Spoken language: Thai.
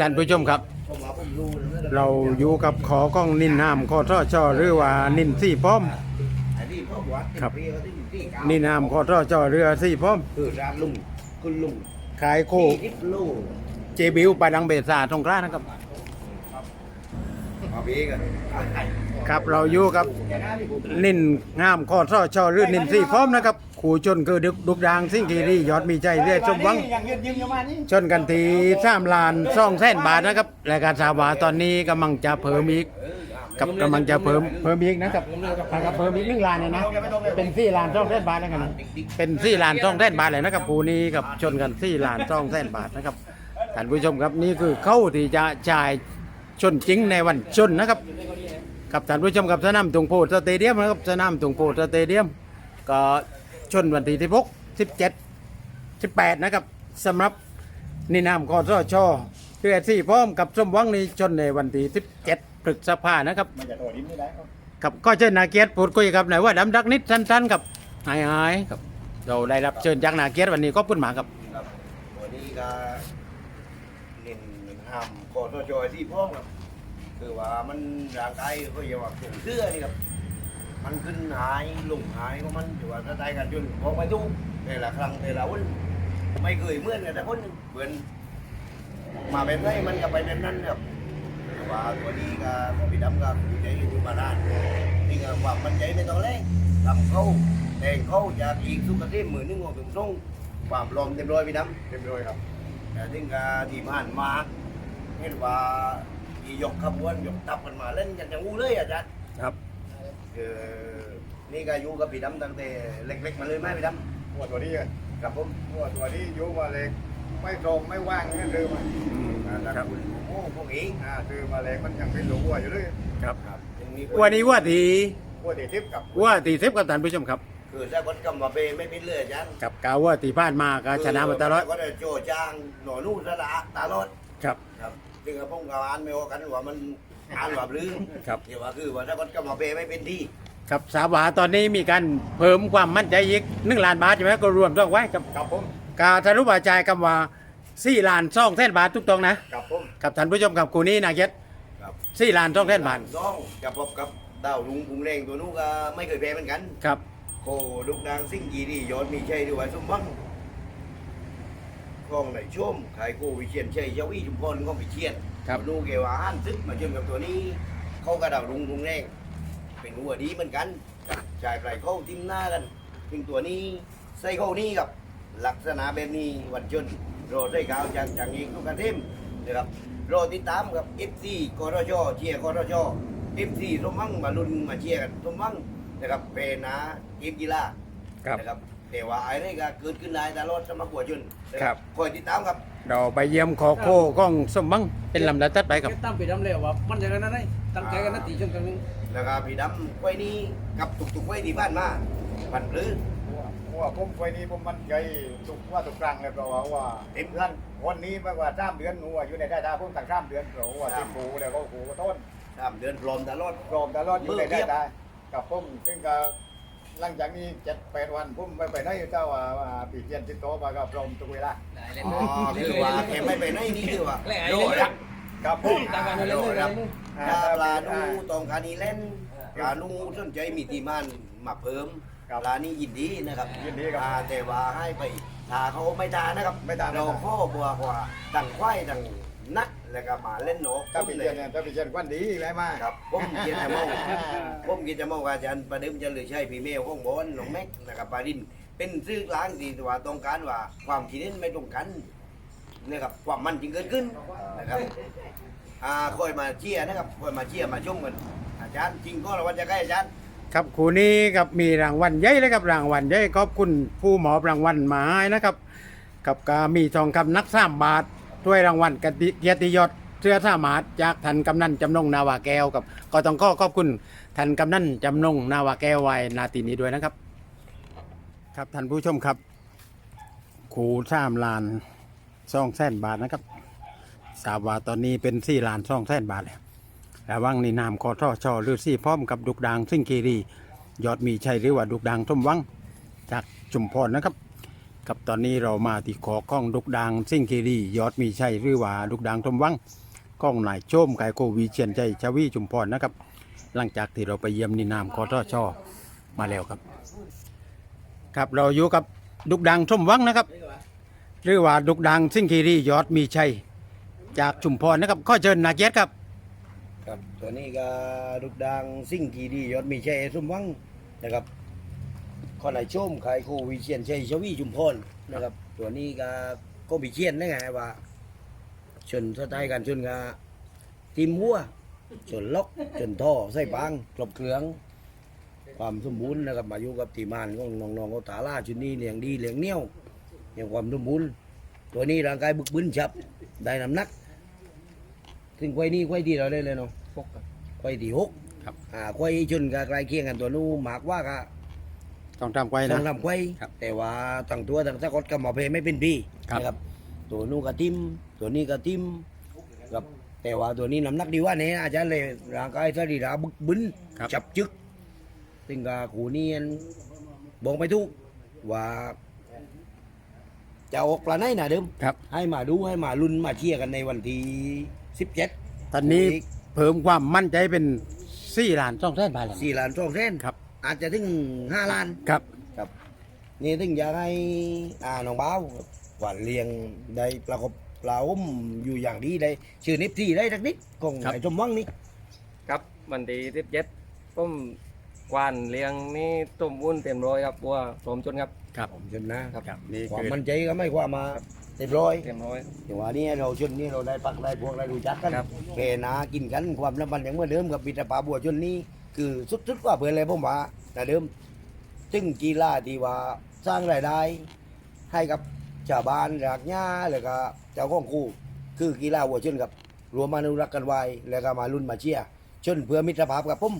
ท่านผู้ชมครับ เราอยู่กับขอกล้องนินนามขอทอชอหรือว่านินสี่ป้อม ครับ นินนามขอทอชอเรือสี่ป้อม คือร้านลุงคุณลุงขายโคที่ทิพลูกเจบิวไปดังเบสาทงกล้านะครับมาพี่กัน ครับเราอยู่กับนินงามคอทอช่อรือนินสี่ป้อมนะครับขู่ชนคือดุกดุกดางสิ่งกีรียอดมีใจเรียชมวังชนกันทีสามลานสองแสนบาทนะครับรายการสาวาตอนนี้กำลังจะเพิ่มอีกกับกำลังจะเพิ่มเพิ่มอีกนะครับนะครับเพิ่มอีกหนึ่งลานเนี่ยนะเป็นสี่ลานสองแสนบาทแล้วกันะเป็นสี่ลานสองแสนบาทเลยนะครับปูนี้กับชนกันสี่ลานสองแสนบาทนะครับท่านผู้ชมครับนี่คือเข้าที่จะจ่ายชนจริงในวันชนนะครับ กับท่านผู้ชมกับสนามตุงโพสเตเดียมนะครับสนามตุงโพสเตเดียม ก็ชนวันที่ที่หกสิบเจ็ด18นะครับสำหรับนินามกอสชเพื่อที่พร้อมกับสมหวังในชนในวันที่17พฤษภานะครับมันจะโดดดิ้นไม่ได้ครับก็เชิญนาเกียรติพูดคุยกับหน่อยว่าดำดักนิดสั้นๆครับหายหายๆครับ เราได้รับเชิญจากนาเกียรติวันนี้ก็พูดหมากครับครับวันนี้ก็เน้นห้ามกอดจอยที่พร้องครับ คือว่ามันร่างกายก็อย่าว่าส่งเสื้อนี่ครับมันขึ้นหายลงหายของมันถือว่าถ้าตายกันจนพอไปทุกแต่ละครั้งแต่ละวันไม่เคยเหมือนกันแต่คนเหมือนมาแบบไหนมันก็ไปแบบนั้นครับแต่ว่าตัวนี้ก็ก็พี่ดำก็ดีใจอยู่มานานนี่ก็ความมั่นใจไม่ต้องแรงทำเข้าแต่งเข้าจากอีกสุกเทพหมื่นนึงออกถึงส่งความลมเต็มร้อยพี่ดำเต็มร้อยครับแต่ถึงก็ที่ผ่านมาเห็นว่า ที่ยกขบวนยกตับกันมาเล่นกันอย่างงูเลยอาจารย์ครับคือนี่ก็อยู่กับพี่ดำตั้งแต่เล็ก ๆ มาเลยไหมพี่ดหัวตัวนี้อะำครับผมหัวตัวนี้อยู่มาเล็ก ไม่ตรงไม่ว่างนั่นคือมันครับคุณโอ้พวกเองอ่าคือมาเล็กมันยังเป็นหลวหัวอยู่เลยครับครับยังมีวันนี้ว่าทีหัวตีทิพย์กับว่าตีเซฟกับท่านผู้ชมครับคือถ้าคนกำมาเปไม่เป็นเลยอาจารย์ กับกาวว่าตีบ้านมาก็ชนะมาตลอดก็ได้โจจางหน่อนู่นสละตลอดครับ ครับ จึงกับผมกับอ่านไม่ว่ากันว่ามันอ่านว่าลืมครับ เดี๋ยวว่าคือว่าถ้าคนกำมาเปไม่เป็นที่ครับสาวาตอนนี้มีการเพิ่มความมั่นใจอีกหนึ่งล้านบาทใช่ไหมก็รวมต้องไว้กับกับผมกาทารุบาจ่ายคำว่าสี่ล้านสองแสนบาททุกตรงนะ กับผมกับท่านผู้ชมกับกูนี้นาเก็ตครับสี่ล้านสองแสนบาทน้องจะพบกับดาวลุงกุงเร่งตัวนู้นก็ไม่เคยแพ้เหมือนกันครับ โคลูกนางซิ่งกีดียอดมีชัยด้วยสมบัง กองไหนช่วมขายโควิเชียนชัยเจ้าอี้ชุมพรก็วิเชียนครับดูเกว่าห้านซึกมาจนกับตัวนี้ เขากระดาวลุงกุงเร่งเป็นหัวดีเหมือนกันชายปลายเข้าทิ้มหน้ากันถึงตัวนี้ใส่เข้านี่กับลักษณะแบบนี้วันจนรอได้ข่าวจากจากอีกทุกกระเทมนะครับรอติดตามกับ FC กรชเชียร์กรช FC สมมังมาลุนมาเชียร์กันสมมังนะครับเป็นนะทีมกีฬาครับนะครับ แต่ว่าไอ้นี่ก็เกิดขึ้นได้ตลอดสมัครหัวจนนะครับ คอยติดตามครับ เราไปเยี่ยมขอโคก้องสมบังเป็นลำดับตัดไปครับตั้งปีดำเลยว่ามันจะกันนั่นไงตั้งใจกันนั่นตีชนกันนึงแล้วก็พี่ดำไว้นี้กับตุกๆไว้ที่บ้านมาพันปลื้หัวผมไฟนี้ผมมันใจทุกว่าทุกครั้งเลยเพราะว่าว่าเต็มลั่นวันนี้ไม่ว่าสามเดือนหัวอยู่ในได้ตาผมตั้งสามเดือนเพราะว่าที่ปูแล้วก็หูก็ต้นตามเดือนพรอมตลอดกรอบตลอดอยู่ในได้ตากับผมซึ่งก็ หลังจากนี้เจ็ดแปดวันผมไปไปไหนเจ้าว่าว่าปีเทียนติดต่อมากับพร้อมทุกเวลาอ๋อคือว่าแกไม่ไปไหนนี่คือว่าโดดรักกับผมตั้งกันเล่นเลยถ้าปลาดูตองคานีเล่นปลาดูสนใจมีทีมันมาเพิ่มครับปลานี่ยินดีนะครับยินดีครับอ่าแต่ว่าให้ไปทาเขาไม่ทานะครับไม่ทาไม่ทาเราข้อบัวกว่าดังควายดัง นักแล้วก็มาเล่นหนกถ้าปีเทียนเนี่ยถ้าปีเทียนควันดีไรมาครับผมกินจะมองผมกินจะมองว่าอาจารย์ประเดิมจะเหลือใช่พี่เมลของบอลน้องแม็กนะครับปลาดินเป็นซื้อล้างที่ว่าต้องการว่าความคิดเห็นไม่ตรงกันนะครับความมันจึงเกิดขึ้นนะครับอ่าคอยมาเชียร์นะครับคอยมาเชียร์มาชมกันอาจารย์จริงก็รางวัลจะใกล้อาจารย์ครับคู่นี้กับมีรางวัลใหญ่เลยครับรางวัลใหญ่ขอบคุณผู้หมอบรางวัลมาให้นะครับ กับกามีทองคำนักสามบาท ด้วยรางวัลเกียรติยศเสื้อสามาจากท่านกำนันจำนงนาวาแก้วกับก็ต้องขอขอบคุณท่านกำนันจำนงนาวาแก้วไว้นาทีนี้ด้วยนะครับ ครับท่านผู้ชมครับคูสามลานสองแสนบาทนะครับทราบว่าตอนนี้เป็นสี่ลานสองแสนบาทแล้วระวังในนามคอท่อชอหรือซี่พร้อมกับดุกดางซิ่งคีรียอดมีชัยหรือว่าดุกดางสมวังจากจุมพรนะครับ ครับตอนนี้เรามาที่ขอข้องดุกดังซิ่งคีรียอดมีชัยหรือว่าดุกดังทมวังข้องนายโชมไก่โกวีเชียนใจชวีชุมพรนะครับ หลังจากที่เราไปเยี่ยมนินามคอทอชอมาแล้วครับ ครับเราอยู่กับดุกดังทมวังนะครับ หรือว่าดุกดังซิ่งคีรียอดมีชัยจากชุมพรนะครับข้อเชิญนาเกียรติครับ ครับตัวนี้ก็ดุกดังซิ่งกีดียศมีชัยสมวังนะครับ ข้อไหนชมใครโควิเชียนชัยชวีจุมพรนะครับ ตัวนี้ก็ก็มีเชียนได้ไงว่าชนสไตล์การชนก็ทีมหัวชนล็อกชนท่อใส่ปางกลบเครื่อง ความสมบูรณ์นะครับมาอยู่กับทีมงานของน้องๆเขาตาล่าชุดนี้เลี้ยงดีเลี้ยงเหนี้ยวเลี้ยงความสมบูรณ์ตัวนี้ร่างกายบึกบึนฉับได้น้ำหนักถึงควายนี่ควายที่เราได้เลยเนาะปกกันควายที่หกครับอ่าควายชนกับใกล้เคียงกันตัวนู้นหมากว่าก็ ต้องทำไว้ต้นะองทำควายครับแต่ว่าตั้งตัวตั้งสะกดกับหมอเพไม่เป็นพี่ครับ นะครับ ตัวนู้นก็ทิมตัวนี้ก็ทิมครับแต่ว่าตัวนี้น้ำหนักดีว่าเนี่ยอาจจะเลยร่างกายสรีระบึกบึนครับ จับจึกซึ่งก็ขู่นี้บอกไม่ถูกว่าจะออกปลาไหนนะเดิม ครับให้มาดูให้มาลุ้นมาเชียร์กันในวันที่สิบเจ็ด ตอนนี้เพิ่มความมั่นใจเป็นสี่ล้านสองแสนบาทแล้ว สี่ล้านสองเส้นครับ อาจจะถึงห้าล้านครับ ครับ นี่ถึงอยากให้อ่าน้องบ้าวหวานเลี้ยงได้ประกบปลาอุ้มอยู่อย่างดีได้ชื่อนิฟที่ได้สักนิดของไอ้ชมวังนี่ครับวันที่สิบเจ็ดผมกวานเลี้ยงนี่ต้มวุ้นเต็มร้อยครับบัวพร้อมจนครับ ครับผมชนนะครับครับนี่ความคือมั่นใจก็ไม่ความมาเต็มร้อยเต็มร้อย แต่ว่านี่เราชนนี่เราได้ปักได้พวกได้รู้จักกันครับเพนากินกันความสัมพันธ์อย่างเมื่อเดิมกับบิดาปาบัวชนนี่ คือสุดๆกว่าเพื่อนเลยผมว่าแต่เดิมจึงกีฬาที่ว่าสร้างรายได้ ให้กับชาวบ้านรากหญ้าแล้วก็เจ้าของคู่คือกีฬาวัวชนกับรวมมานุรักษ์กันไว้แล้วก็มารุ่นมาเชียร์ชนเพื่อมิตรภาพกับผม